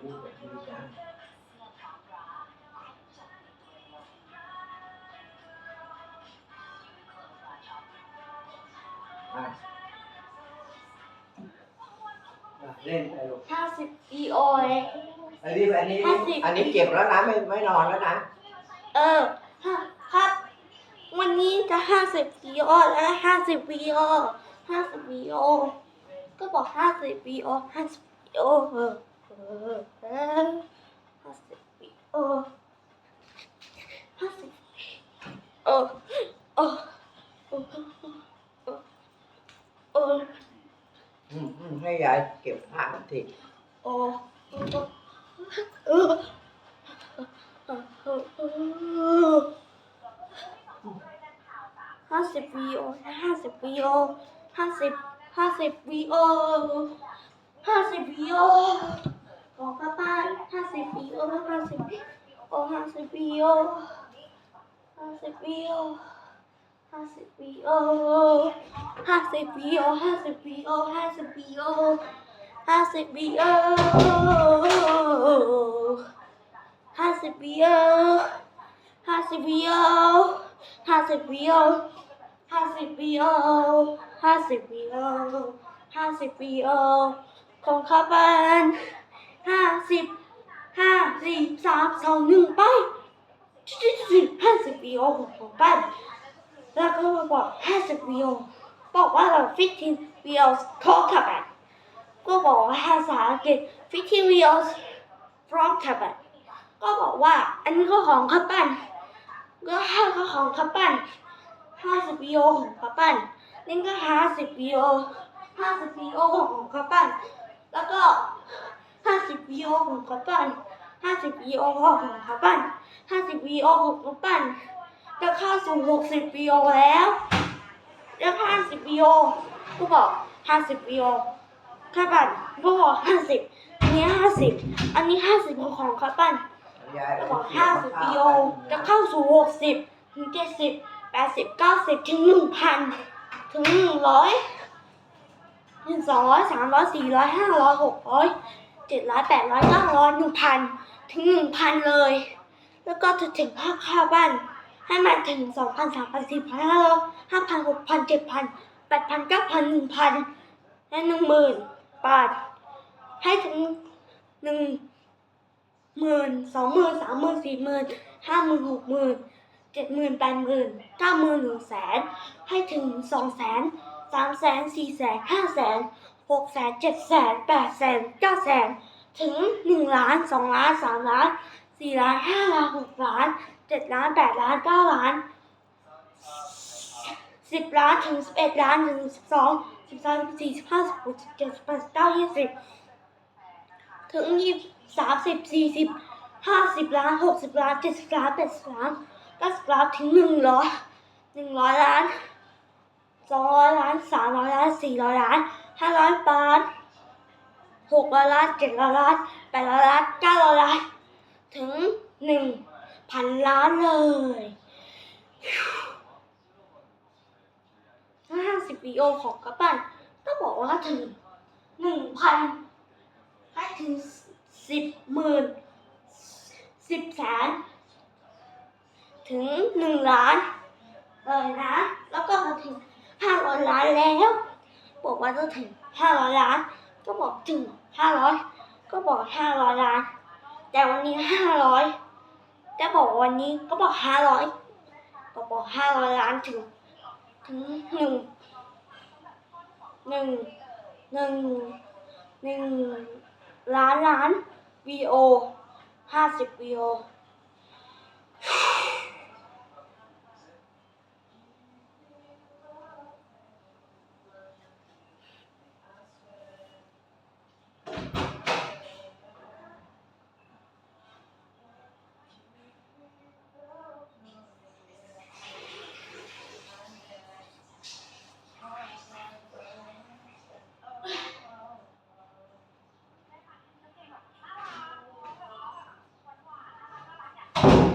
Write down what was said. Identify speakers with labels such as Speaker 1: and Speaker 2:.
Speaker 1: พูดแบบนี้จ้าอะอะเล่นไปลูก
Speaker 2: ห้าสิบปีโอเลย
Speaker 1: อันนี้อันนี้
Speaker 2: ห้าสิบ
Speaker 1: อันนี้เก็บแล้วนะไม่ไม่นอนแล้วนะ
Speaker 2: เออห้าครับ วันนี้จะห้าสิบปีโอแล้วห้าสิบปีโอห้าสิบปีโอก็บอกห้าสิบปีโอห้าสิบปีโอเออเออเออ ห้าสิบปีโอห้าสิบโอโอโอโออื
Speaker 1: มอืมให้ยายเก็บผ้าที
Speaker 2: โอเออห้าสิบวีโอห้าสิบวีโอห้าสิบห้าสิบวีโอห้าสิบวีโอของป้าป้าห้า สิบวีโอห้าสิบโอห้าสิบวีโอห้าสิบวีโอห้าสิบวีโอห้าสิบวีโอห้าสิบวีโอห้าสิบวีโอห้าสิบปีเอห้าสิบปีเอห้าสิบปีเอห้าสิบปีเอห้าสิบปีเอห้าสิบปีเออห้าสิบปีเออของข้าบ้านห้าสิบห้าสี่ สามสอหนึ่งไปห้าสิบปีเออของบ้านแล้วก็มาบอกห้าสิบปีเอบอกว่าเราฟิตทิ้งปีเออของข้าบ้านก็บอกว่าภาษาอังกฤษ fifty wheels from Japan ก็บอกว่าอันนี้ก็ของคับปั้นก็ห้าก็ของคับปั้นห้าสิบวิโอของคับปั้นนี่ก็ห้าสิบวิโอห้าสิบวิโอของคับปั้นแล้วก็ห้าสิบวิโอของคับปั้น ห้าสิบวิโอของคับปั้นห้าสิบวิโอของคับปั้นจะเข้าสู่หกสิบวิโอแล้วแล้วห้าสิบวิโอก็บอกห้าสิบวิโอข้าปั้นก็บอกห้าสิบอันนี้ห้าสิบอันนี้ห้าสิบของข้าปั้นก็บอกห้าสิบปีโอจะเข้าสู่หกสิบถึงเจ็ดสิบแปดสิบเก้าสิบถึงหนึ่งพันถึงหนึ่งร้อยหนึ่งสองร้อยสามร้อยสี่ร้อยห้าร้อยหกร้อย เจ็ดร้อยแปดร้อยเก้าร้อยหนึ่งพันถึงหนึ่งพันเลย แล้วก็จะถึงภาคข้าบ้านให้มันถึงสองพันสามพันสี่พันห้าร้อยห้าพันหกพันเจ็ดพันแปดพันเก้าพันหนึ่งพันและหนึ่งหมื่นบาทให้ถึงหนึ่งหมื่นสองหมื่นสามหมื่นสี่หมื่นห้าหมื่นหกหมื่นเจ็ดหมื่นแปดหมื่นเก้าหมื่นหนึ่งแสนให้ถึงสองแสนสามแสนสี่แสนห้าแสน หกแสนเจ็ดแสนแปดแสนเก้าแสนถึงหนึ่งล้านสองล้านสามล้านสี่ล้านห้าล้านหกล้านเจ็ดล้านแปดล้านเก้าล้านสิบล้านถึงสิบเอ็ดล้านถึงสิบสองสิบสามสิบสี่สิบห้าสิบหกสิบเจ็ดสิบแปดสิบเก้ายี่สิบถึงยี่สามสิบสี่สิบห้าสิบล้านหกสิบล้านเจ็ดสิบล้านแปดสิบล้านเก้าสิบล้านถึงหนึ่งร้อยหนึ่งร้อยล้าน สองร้อยล้านสามร้อยล้านสี่ร้อยล้านห้าร้อยล้านหกร้อยล้านเจ็ดร้อยล้านแปดร้อยล้านเก้าร้อยล้านถึงหนึ่งพันล้านเลยห้าสิบวิดีโอของกระปั้นก็บอกว่าถึงหนึ่งพันให้ถึงสิบหมื่นสิบแสนถึงหนึ่งล้านเลยนะ แล้วก็มาถึง ห้าร้อยล้านแล้ว บอกว่าจะถึงห้าร้อยล้าน ก็บอกถึงห้าร้อยก็บอกห้าร้อยล้าน แต่วันนี้ห้าร้อยแต่บอกวันนี้ก็บอกห้าร้อยก็บอกห้าร้อยล้านถึงถึงหนึ่งหนึ่งหนึ่งหนึ่งล้านล้านวีโอห้าสิบวีโอ you.